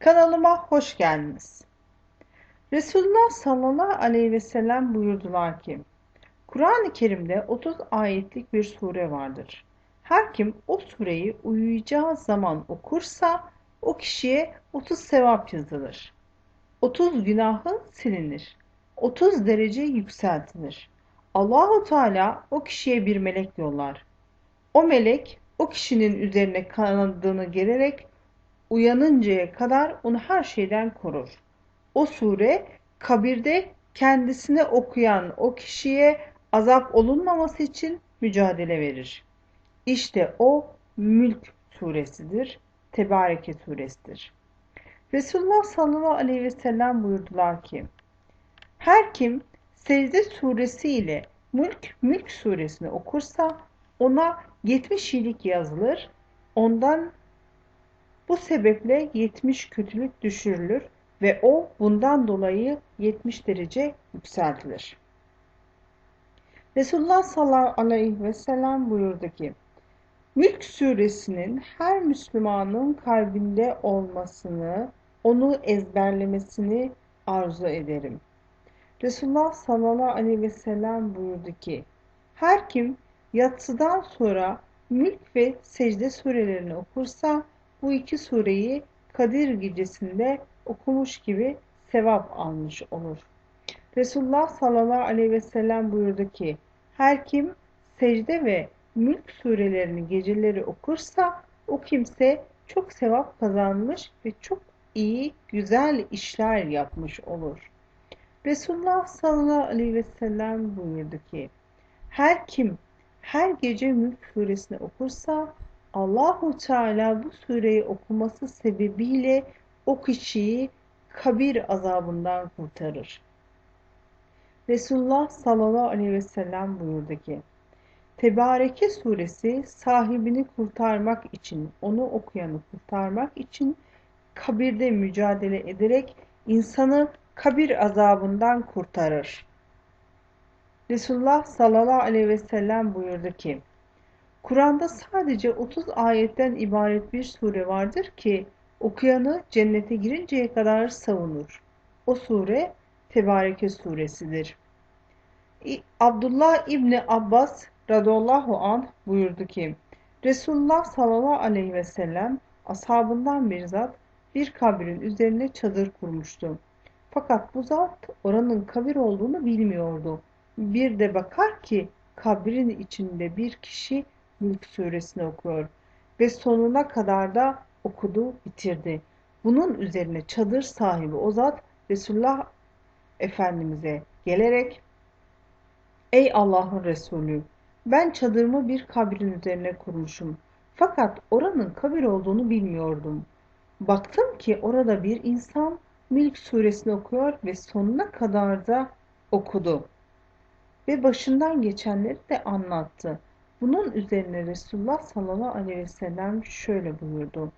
Kanalıma hoş geldiniz. Resulullah sallallahu aleyhi ve sellem buyurdular ki, Kur'an-ı Kerim'de 30 ayetlik bir sure vardır. Her kim o sureyi uyuyacağı zaman okursa o kişiye 30 sevap yazılır. 30 günahı silinir. 30 derece yükseltilir. Allahu Teala o kişiye bir melek yollar. O melek o kişinin üzerine kanadını gererek uyanıncaya kadar onu her şeyden korur. O sure kabirde kendisine okuyan o kişiye azap olunmaması için mücadele verir. İşte o Mülk suresidir, Tebareke suresidir. Resulullah sallallahu aleyhi ve sellem buyurdular ki, her kim secde suresi ile Mülk, Mülk suresini okursa ona 70 iyilik yazılır, ondan bu sebeple 70 kötülük düşürülür ve o bundan dolayı 70 derece yükseltilir. Resulullah sallallahu aleyhi ve sellem buyurdu ki, Mülk suresinin her Müslümanın kalbinde olmasını, onu ezberlemesini arzu ederim. Resulullah sallallahu aleyhi ve sellem buyurdu ki, her kim yatsıdan sonra Mülk ve Secde surelerini okursa bu iki sureyi Kadir gecesinde okumuş gibi sevap almış olur. Resulullah sallallahu aleyhi ve sellem buyurdu ki her kim secde ve mülk surelerini geceleri okursa o kimse çok sevap kazanmış ve çok iyi, güzel işler yapmış olur. Resulullah sallallahu aleyhi ve sellem buyurdu ki her kim her gece mülk suresini okursa Allahu Teala bu sureyi okuması sebebiyle o kişiyi kabir azabından kurtarır. Resulullah sallallahu aleyhi ve sellem buyurdu ki, Tebareke suresi sahibini kurtarmak için, onu okuyanı kurtarmak için kabirde mücadele ederek insanı kabir azabından kurtarır. Resulullah sallallahu aleyhi ve sellem buyurdu ki, Kur'an'da sadece 30 ayetten ibaret bir sure vardır ki okuyanı cennete girinceye kadar savunur. O sure Tebareke suresidir. Abdullah İbni Abbas radıyallahu anh buyurdu ki Resulullah sallallahu aleyhi ve sellem ashabından bir zat bir kabrin üzerine çadır kurmuştu. Fakat bu zat oranın kabir olduğunu bilmiyordu. Bir de bakar ki kabrin içinde bir kişi Mülk suresini okuyor ve sonuna kadar da okudu, bitirdi. Bunun üzerine çadır sahibi o zat Resulullah Efendimiz'e gelerek Ey Allah'ın Resulü ben çadırımı bir kabrin üzerine kurmuşum. Fakat oranın kabir olduğunu bilmiyordum. Baktım ki orada bir insan Mülk suresini okuyor ve sonuna kadar da okudu. Ve başından geçenleri de anlattı. Bunun üzerine Resulullah sallallahu aleyhi ve sellem şöyle buyurdu.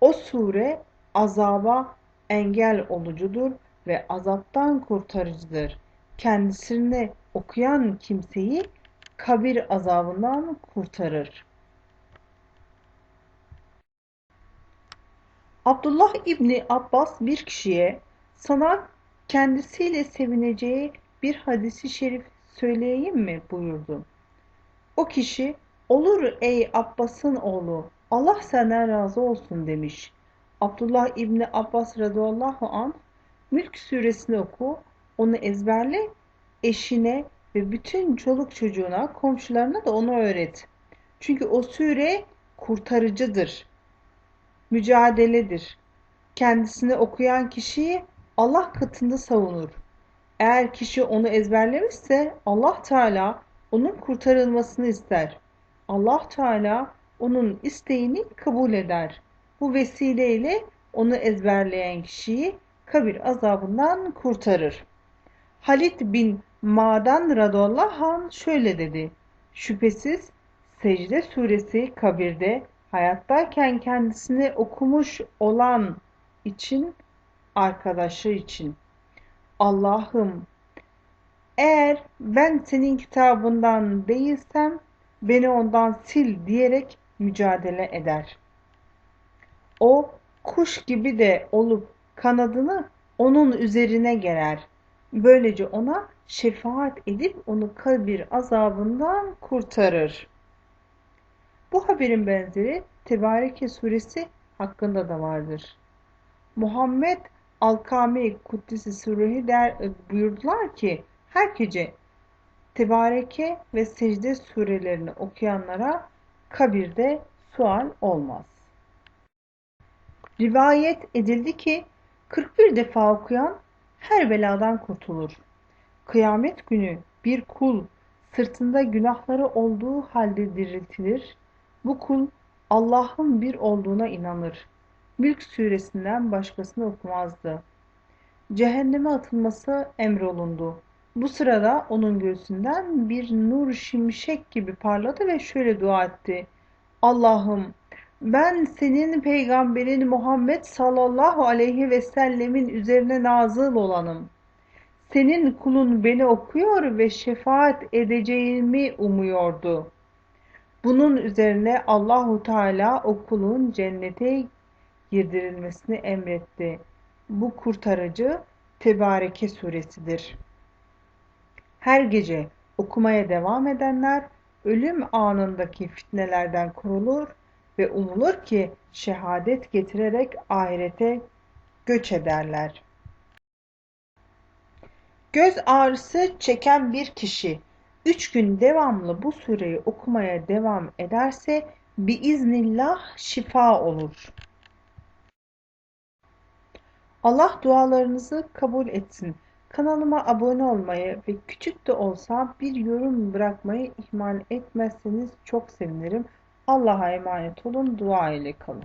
O sure azaba engel olucudur ve azaptan kurtarıcıdır. Kendisine okuyan kimseyi kabir azabından kurtarır. Abdullah İbni Abbas bir kişiye sana kendisiyle sevineceği bir hadisi şerif söyleyeyim mi buyurdu. O kişi olur ey Abbas'ın oğlu Allah senden razı olsun demiş. Abdullah İbni Abbas radıyallahu an Mülk suresini oku, onu ezberle, eşine ve bütün çoluk çocuğuna, komşularına da onu öğret. Çünkü o sure kurtarıcıdır, mücadeledir. Kendisini okuyan kişiyi Allah katında savunur. Eğer kişi onu ezberlemişse Allah Teala onun kurtarılmasını ister. Allah Teala onun isteğini kabul eder. Bu vesileyle onu ezberleyen kişiyi kabir azabından kurtarır. Halid bin Ma'dan radıyallahu anh şöyle dedi. Şüphesiz secde suresi kabirde hayattayken kendisini okumuş olan için arkadaşı için. Allah'ım eğer ben senin kitabından değilsem beni ondan sil diyerek mücadele eder. O kuş gibi de olup kanadını onun üzerine gerer. Böylece ona şefaat edip onu kabir azabından kurtarır. Bu haberin benzeri Tebareke suresi hakkında da vardır. Muhammed Alkami Kuddisi Surehi der, buyurdular ki her gece Tebareke ve Secde surelerini okuyanlara kabirde sual olmaz. Rivayet edildi ki 41 defa okuyan her beladan kurtulur. Kıyamet günü bir kul sırtında günahları olduğu halde diriltilir. Bu kul Allah'ın bir olduğuna inanır. Mülk suresinden başkasını okumazdı. Cehenneme atılması emrolundu. Bu sırada onun göğsünden bir nur şimşek gibi parladı ve şöyle dua etti. Allah'ım ben senin peygamberin Muhammed sallallahu aleyhi ve sellemin üzerine nazıl olanım. Senin kulun beni okuyor ve şefaat edeceğimi umuyordu. Bunun üzerine Allahu Teala o kulun cennete girdirilmesini emretti. Bu kurtarıcı Tebareke suresidir. Her gece okumaya devam edenler ölüm anındaki fitnelerden korulur ve umulur ki şehadet getirerek ahirete göç ederler. Göz ağrısı çeken bir kişi üç gün devamlı bu sureyi okumaya devam ederse biiznillah şifa olur. Allah dualarınızı kabul etsin. Kanalıma abone olmayı ve küçük de olsa bir yorum bırakmayı ihmal etmezseniz çok sevinirim. Allah'a emanet olun, dua ile kalın.